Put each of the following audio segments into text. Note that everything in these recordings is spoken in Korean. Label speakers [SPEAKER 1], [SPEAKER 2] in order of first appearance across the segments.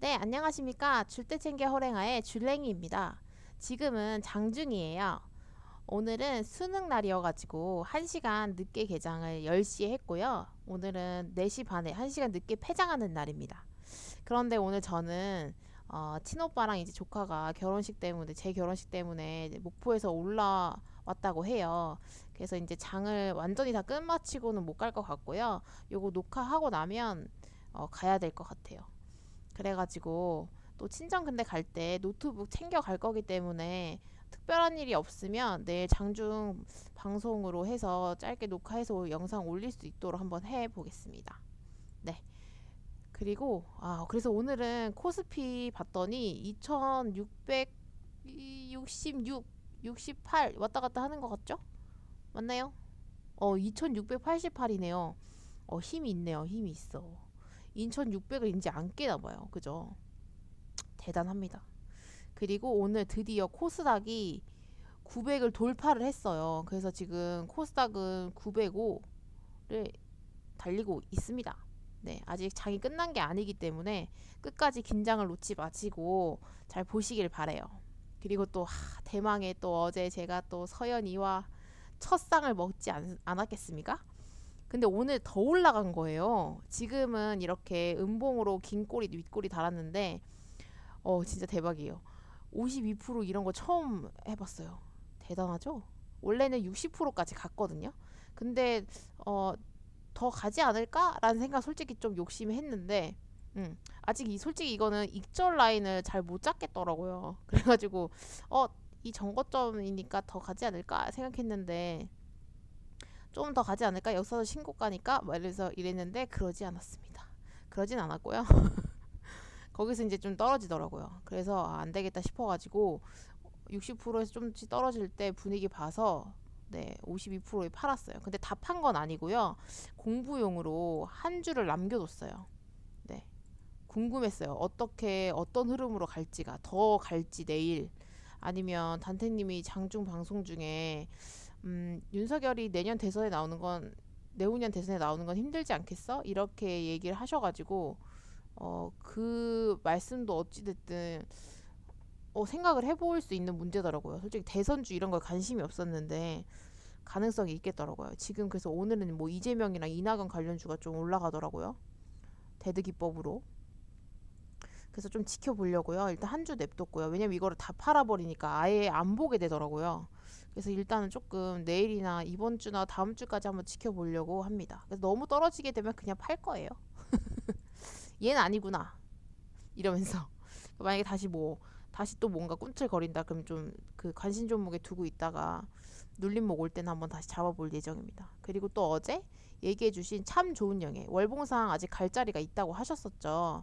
[SPEAKER 1] 네, 안녕하십니까. 줄때 챙겨 호랭아의 줄랭이입니다. 지금은 장중이에요. 오늘은 수능 날이어가지고 1시간 늦게 개장을 10시에 했고요. 오늘은 4시 반에 1시간 늦게 폐장하는 날입니다. 그런데 오늘 저는 어, 친오빠랑 이제 조카가 결혼식 때문에 제 결혼식 때문에 목포에서 올라왔다고 해요. 그래서 이제 장을 완전히 다 끝마치고는 못 갈 것 같고요. 요거 녹화하고 나면 어, 가야 될 것 같아요. 그래가지고 또 친정 근데 갈 때 노트북 챙겨 갈 거기 때문에 특별한 일이 없으면 내일 장중 방송으로 해서 짧게 녹화해서 영상 올릴 수 있도록 한번 해 보겠습니다. 네. 그리고 아 그래서 오늘은 코스피 봤더니 2666, 68 왔다 갔다 하는 것 같죠? 맞나요? 어 2688이네요. 어 힘이 있네요. 힘이 있어. 인천 600을 이제 안 깨나 봐요. 그죠? 대단합니다. 그리고 오늘 드디어 코스닥이 900을 돌파를 했어요. 그래서 지금 코스닥은 905를 달리고 있습니다. 네, 아직 장이 끝난 게 아니기 때문에 끝까지 긴장을 놓지 마시고 잘 보시길 바래요. 그리고 또 하, 대망의 또 어제 제가 또 서연이와 첫 상을 먹지 않, 않았겠습니까? 근데 오늘 더 올라간 거예요. 지금은 이렇게 음봉으로 긴 꼬리, 윗꼬리 달았는데, 어, 진짜 대박이에요. 52% 이런 거 처음 해봤어요. 대단하죠? 원래는 60%까지 갔거든요. 근데, 어, 더 가지 않을까라는 생각 솔직히 좀 욕심이 했는데, 음, 아직 이 솔직히 이거는 익절 라인을 잘 못 잡겠더라고요. 그래가지고, 어, 이 정거점이니까 더 가지 않을까 생각했는데, 좀더 가지 않을까? 역사도 신고 가니까? 막 이래서 이랬는데 그러지 않았습니다. 그러진 않았고요. 거기서 이제 좀 떨어지더라고요. 그래서 아, 안 되겠다 싶어가지고 60%에서 좀 떨어질 때 분위기 봐서 네, 52%에 팔았어요. 근데 다 판 건 아니고요. 공부용으로 한 주를 남겨뒀어요. 네. 궁금했어요. 어떻게, 어떤 흐름으로 갈지가. 더 갈지 내일. 아니면 단태님이 장중 방송 중에 음, 윤석열이 내년 대선에 나오는 건 내후년 대선에 나오는 건 힘들지 않겠어? 이렇게 얘기를 하셔가지고 어, 그 말씀도 어찌됐든 어, 생각을 해볼 수 있는 문제더라고요. 솔직히 대선주 이런 걸 관심이 없었는데 가능성이 있겠더라고요. 지금 그래서 오늘은 뭐 이재명이랑 이낙연 관련주가 좀 올라가더라고요. 대드 기법으로. 그래서 좀 지켜보려고요. 일단 한 주 냅뒀고요. 왜냐면 이거를 다 팔아버리니까 아예 안 보게 되더라고요. 그래서 일단은 조금 내일이나 이번 주나 다음 주까지 한번 지켜보려고 합니다. 그래서 너무 떨어지게 되면 그냥 팔 거예요. 얘는 아니구나. 이러면서 만약에 다시 뭐 다시 또 뭔가 꿈틀거린다 그럼 좀 그 관심 종목에 두고 있다가 눌림목 올 때는 한번 다시 잡아볼 예정입니다. 그리고 또 어제 얘기해 주신 참 좋은 영예 월봉상 아직 갈 자리가 있다고 하셨었죠.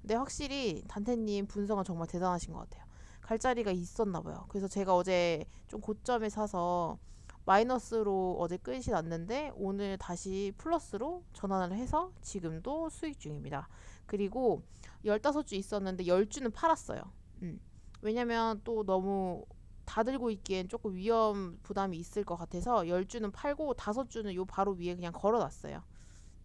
[SPEAKER 1] 근데 확실히 단태님 분석은 정말 대단하신 것 같아요. 갈 자리가 있었나 봐요. 그래서 제가 어제 좀 고점에 사서 마이너스로 어제 끝이 났는데 오늘 다시 플러스로 전환을 해서 지금도 수익 중입니다. 그리고 15주 있었는데 10주는 팔았어요. 음. 왜냐면 또 너무 다 들고 있기엔 조금 위험 부담이 있을 것 같아서 10주는 팔고 5주는 요 바로 위에 그냥 걸어 놨어요.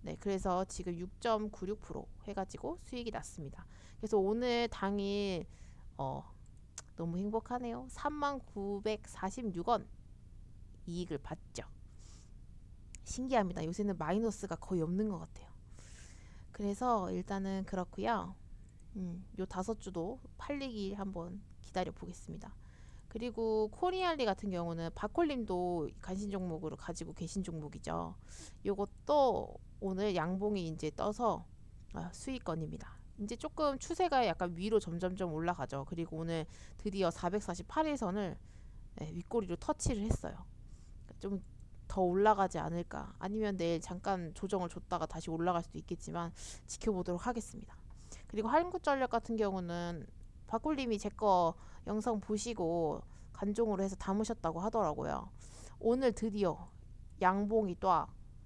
[SPEAKER 1] 네, 그래서 지금 6.96% 해가지고 수익이 났습니다. 그래서 오늘 당일 어, 너무 행복하네요. 3946원 이익을 봤죠. 신기합니다. 요새는 마이너스가 거의 없는 것 같아요. 그래서 일단은 그렇고요. 음, 요 다섯 주도 팔리기 한번 기다려 보겠습니다. 그리고 코리알리 같은 경우는 바콜님도 관심 종목으로 가지고 계신 종목이죠. 요것도 오늘 양봉이 이제 떠서 아, 수익권입니다. 이제 조금 추세가 약간 위로 점점점 올라가죠. 그리고 오늘 드디어 448일선을 네, 윗꼬리로 터치를 했어요. 좀 더 올라가지 않을까. 아니면 내일 잠깐 조정을 줬다가 다시 올라갈 수도 있겠지만 지켜보도록 하겠습니다. 그리고 한국전력 같은 경우는 박굴님이 제 거 영상 보시고 간종으로 해서 담으셨다고 하더라고요. 오늘 드디어 양봉이 또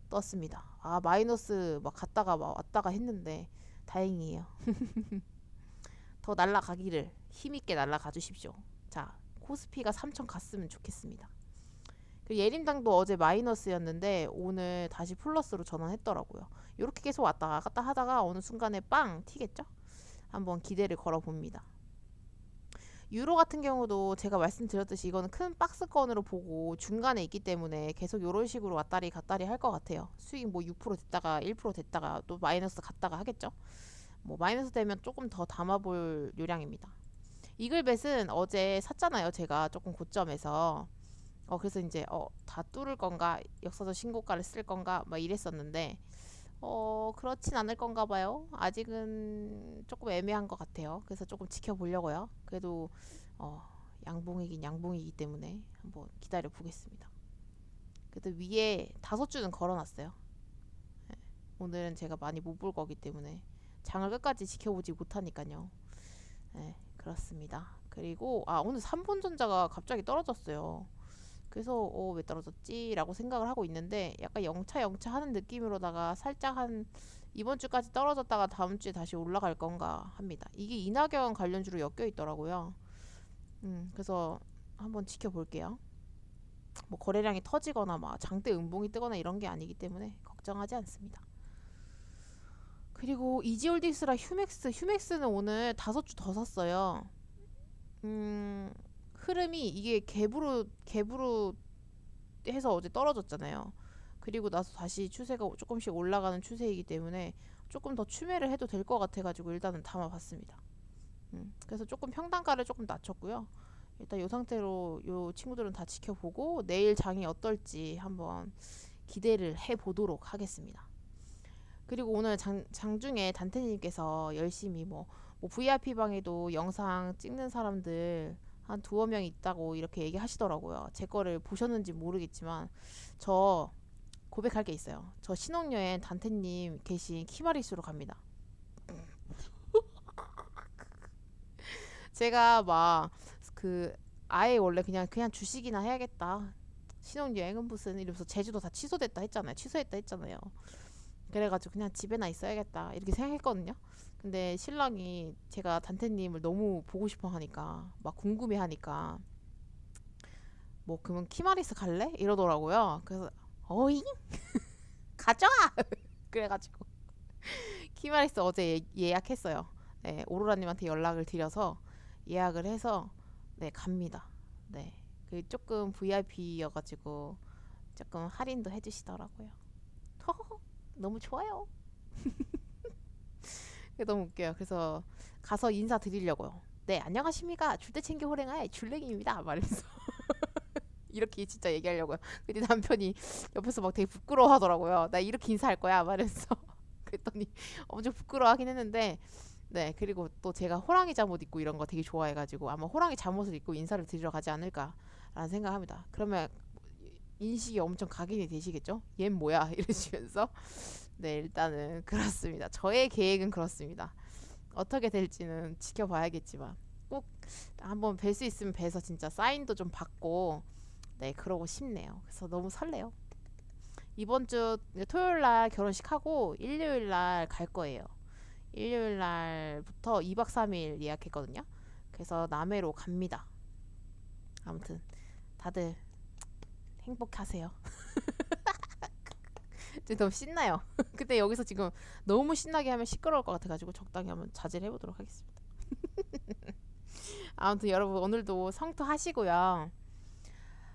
[SPEAKER 1] 떴습니다. 아 마이너스 막 갔다가 막 왔다가 했는데 다행이에요. 더 날라가기를 힘있게 날라가 주십시오. 자 코스피가 3천 갔으면 좋겠습니다. 그 예림당도 어제 마이너스였는데 오늘 다시 플러스로 전환했더라고요. 이렇게 계속 왔다 갔다 하다가 어느 순간에 빵 튀겠죠? 한번 기대를 걸어 봅니다. 유로 같은 경우도 제가 말씀드렸듯이 이거는 큰 박스권으로 보고 중간에 있기 때문에 계속 이런 식으로 왔다리 갔다리 할 것 같아요. 수익 뭐 6% 됐다가 1% 됐다가 또 마이너스 갔다가 하겠죠. 뭐 마이너스 되면 조금 더 담아볼 요량입니다. 이글벳은 어제 샀잖아요. 제가 조금 고점에서 어 그래서 이제 어다 뚫을 건가 역사적 신고가를 쓸 건가 막 이랬었는데 어 그렇진 않을 건가 봐요. 아직은 조금 애매한 것 같아요. 그래서 조금 지켜보려고요. 그래도 어 양봉이긴 양봉이기 때문에 한번 기다려 보겠습니다. 그래도 위에 다섯 주는 걸어놨어요. 네, 오늘은 제가 많이 못 볼 거기 때문에 장을 끝까지 지켜보지 못하니까요. 네, 그렇습니다. 그리고 아 오늘 삼본전자가 갑자기 떨어졌어요. 그래서 어, 왜 떨어졌지라고 생각을 하고 있는데 약간 영차 영차 하는 느낌으로다가 살짝 한 이번 주까지 떨어졌다가 다음 주에 다시 올라갈 건가 합니다. 이게 이낙연 관련주로 엮여 있더라고요. 음, 그래서 한번 지켜볼게요. 뭐 거래량이 터지거나 막 장대 음봉이 뜨거나 이런 게 아니기 때문에 걱정하지 않습니다. 그리고 이지홀딩스랑 휴맥스, 휴맥스는 오늘 다섯 주 더 샀어요. 음, 흐름이 이게 갭으로 갭으로 해서 어제 떨어졌잖아요. 그리고 나서 다시 추세가 조금씩 올라가는 추세이기 때문에 조금 더 추매를 해도 될 것 같아가지고 일단은 담아봤습니다. 음, 그래서 조금 평단가를 조금 낮췄고요. 일단 이 상태로 이 친구들은 다 지켜보고 내일 장이 어떨지 한번 기대를 해보도록 하겠습니다. 그리고 오늘 장, 장중에 단테님께서 열심히 뭐, 뭐 VIP 방에도 영상 찍는 사람들 한 두어 명 있다고 이렇게 얘기하시더라고요. 제 거를 보셨는지 모르겠지만 저 고백할 게 있어요. 저 신혼여행 단테님 계신 키마리수로 갑니다. 제가 막 그 아예 원래 그냥 그냥 주식이나 해야겠다. 신혼여행은 무슨 이러면서 제주도 다 취소됐다 했잖아요. 취소했다 했잖아요. 그래가지고 그냥 집에나 있어야겠다 이렇게 생각했거든요. 근데 신랑이 제가 단테님을 너무 보고 싶어 하니까 막 궁금해 하니까 뭐 그러면 키마리스 갈래? 이러더라고요. 그래서 어잉 가자 그래가지고 키마리스 어제 예, 약했어요 네, 오로라님한테 연락을 드려서 예약을 해서 네 갑니다. 네, 그 조금 VIP여가지고 조금 할인도 해주시더라고요. 허허허 너무 좋아요. 그게 너무 웃겨요. 그래서 가서 인사 드리려고요. 네, 안녕하십니까. 줄때 챙겨 호랭아의 줄랭이입니다. 말면서 이렇게 진짜 얘기하려고요. 근데 남편이 옆에서 막 되게 부끄러워 하더라고요. 나 이렇게 인사할 거야. 말면서 그랬더니 엄청 부끄러워하긴 했는데 네, 그리고 또 제가 호랑이 잠옷 입고 이런 거 되게 좋아해가지고 아마 호랑이 잠옷을 입고 인사를 드리러 가지 않을까라는 생각합니다. 그러면 인식이 엄청 각인이 되시겠죠? 얜 뭐야? 이러시면서 네, 일단은 그렇습니다. 저의 계획은 그렇습니다. 어떻게 될지는 지켜봐야겠지만 꼭 한번 뵐 수 있으면 뵈서 진짜 사인도 좀 받고 네, 그러고 싶네요. 그래서 너무 설레요. 이번 주 토요일 날 결혼식 하고 일요일 날 갈 거예요. 일요일 날부터 2박 3일 예약했거든요. 그래서 남해로 갑니다. 아무튼 다들 행복하세요. 지금 너무 신나요. 근데 여기서 지금 너무 신나게 하면 시끄러울 것 같아가지고 적당히 한번 자제를 해보도록 하겠습니다. 아무튼 여러분 오늘도 성투 하시고요.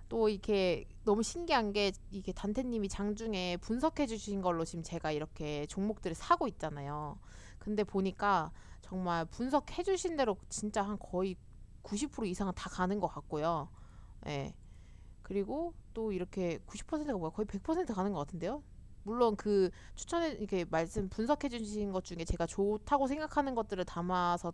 [SPEAKER 1] 또 이렇게 너무 신기한 게 이게 단테님이 장중에 분석해 주신 걸로 지금 제가 이렇게 종목들을 사고 있잖아요. 근데 보니까 정말 분석해 주신 대로 진짜 한 거의 90% 이상은 다 가는 것 같고요. 예. 그리고 또 이렇게 90%가 뭐야? 거의 100% 가는 것 같은데요. 물론 그 추천해 이렇게 말씀 분석해 주신 것 중에 제가 좋다고 생각하는 것들을 담아서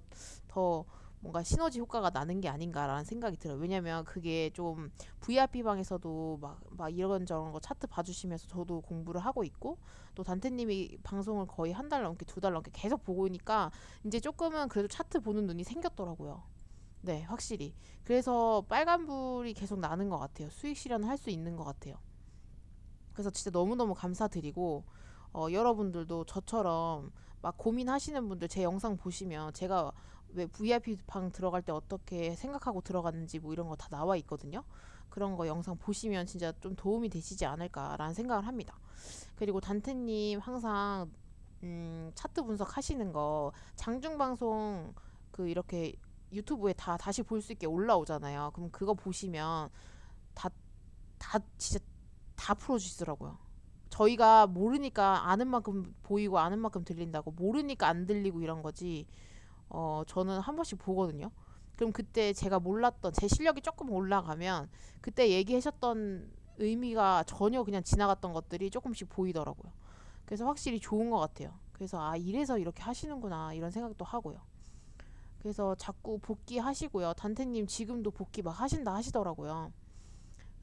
[SPEAKER 1] 더 뭔가 시너지 효과가 나는 게 아닌가라는 생각이 들어요. 왜냐면 그게 좀 VIP 방에서도 막, 막 이런저런 거 차트 봐주시면서 저도 공부를 하고 있고 또 단테님이 방송을 거의 한 달 넘게 두 달 넘게 계속 보고 있으니까 이제 조금은 그래도 차트 보는 눈이 생겼더라고요. 네, 확실히. 그래서 빨간불이 계속 나는 것 같아요. 수익 실현을 할 수 있는 것 같아요. 그래서 진짜 너무너무 감사드리고 어, 여러분들도 저처럼 막 고민하시는 분들 제 영상 보시면 제가 왜 VIP 방 들어갈 때 어떻게 생각하고 들어갔는지 뭐 이런 거 다 나와 있거든요. 그런 거 영상 보시면 진짜 좀 도움이 되시지 않을까라는 생각을 합니다. 그리고 단테님 항상 음, 차트 분석하시는 거 장중 방송 그 이렇게 유튜브에 다 다시 볼 수 있게 올라오잖아요. 그럼 그거 보시면 다 다 진짜 다 풀어주시더라고요. 저희가 모르니까 아는 만큼 보이고 아는 만큼 들린다고 모르니까 안 들리고 이런 거지. 어 저는 한 번씩 보거든요. 그럼 그때 제가 몰랐던 제 실력이 조금 올라가면 그때 얘기하셨던 의미가 전혀 그냥 지나갔던 것들이 조금씩 보이더라고요. 그래서 확실히 좋은 것 같아요. 그래서 아 이래서 이렇게 하시는구나 이런 생각도 하고요. 그래서 자꾸 복귀하시고요. 단테님 지금도 복귀 막 하신다 하시더라고요.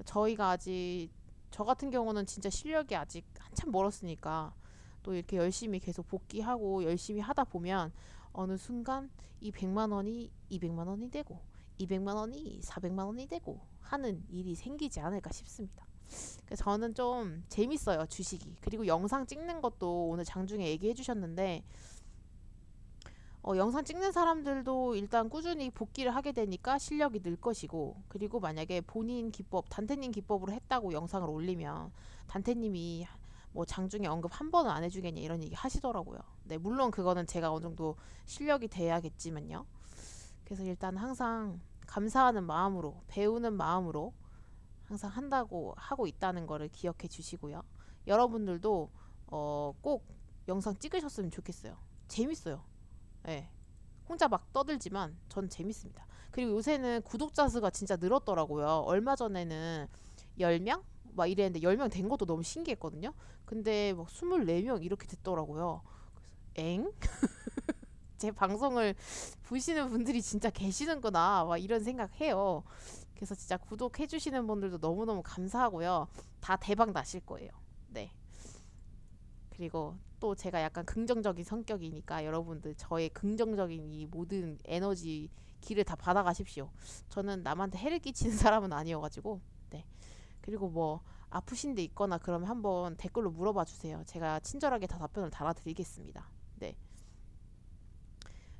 [SPEAKER 1] 저희가 아직 저 같은 경우는 진짜 실력이 아직 한참 멀었으니까 또 이렇게 열심히 계속 복귀하고 열심히 하다 보면 어느 순간 이 100만 원이 200만 원이 되고 200만 원이 400만 원이 되고 하는 일이 생기지 않을까 싶습니다. 저는 좀 재밌어요 주식이 그리고 영상 찍는 것도 오늘 장중에 얘기해 주셨는데 어, 영상 찍는 사람들도 일단 꾸준히 복귀를 하게 되니까 실력이 늘 것이고 그리고 만약에 본인 기법 단테님 기법으로 했다고 영상을 올리면 단테님이 뭐 장중에 언급 한 번은 안 해주겠냐 이런 얘기 하시더라고요. 네 물론 그거는 제가 어느 정도 실력이 돼야겠지만요. 그래서 일단 항상 감사하는 마음으로 배우는 마음으로 항상 한다고 하고 있다는 거를 기억해 주시고요. 여러분들도 어, 꼭 영상 찍으셨으면 좋겠어요. 재밌어요. 예. 혼자 막 떠들지만 전 재밌습니다. 그리고 요새는 구독자 수가 진짜 늘었더라고요. 얼마 전에는 10명? 막 이랬는데 10명 된 것도 너무 신기했거든요. 근데 막 24명 이렇게 됐더라고요. 엥? 제 방송을 보시는 분들이 진짜 계시는구나. 막 이런 생각해요. 그래서 진짜 구독해 주시는 분들도 너무너무 감사하고요. 다 대박 나실 거예요. 네. 그리고 또 제가 약간 긍정적인 성격이니까 여러분들 저의 긍정적인 이 모든 에너지 길을 다 받아가십시오. 저는 남한테 해를 끼치는 사람은 아니어가지고 네. 그리고 뭐 아프신 데 있거나 그러면 한번 댓글로 물어봐 주세요. 제가 친절하게 다 답변을 달아드리겠습니다. 네.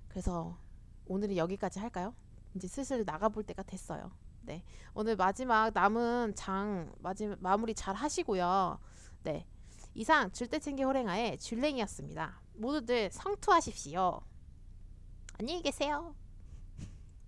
[SPEAKER 1] 그래서 오늘은 여기까지 할까요? 이제 슬슬 나가볼 때가 됐어요. 네. 오늘 마지막 남은 장 마지, 마무리 잘 하시고요. 네. 이상 줄대챙기 호랭아의 줄랭이였습니다. 모두들 성투하십시오. 안녕히 계세요.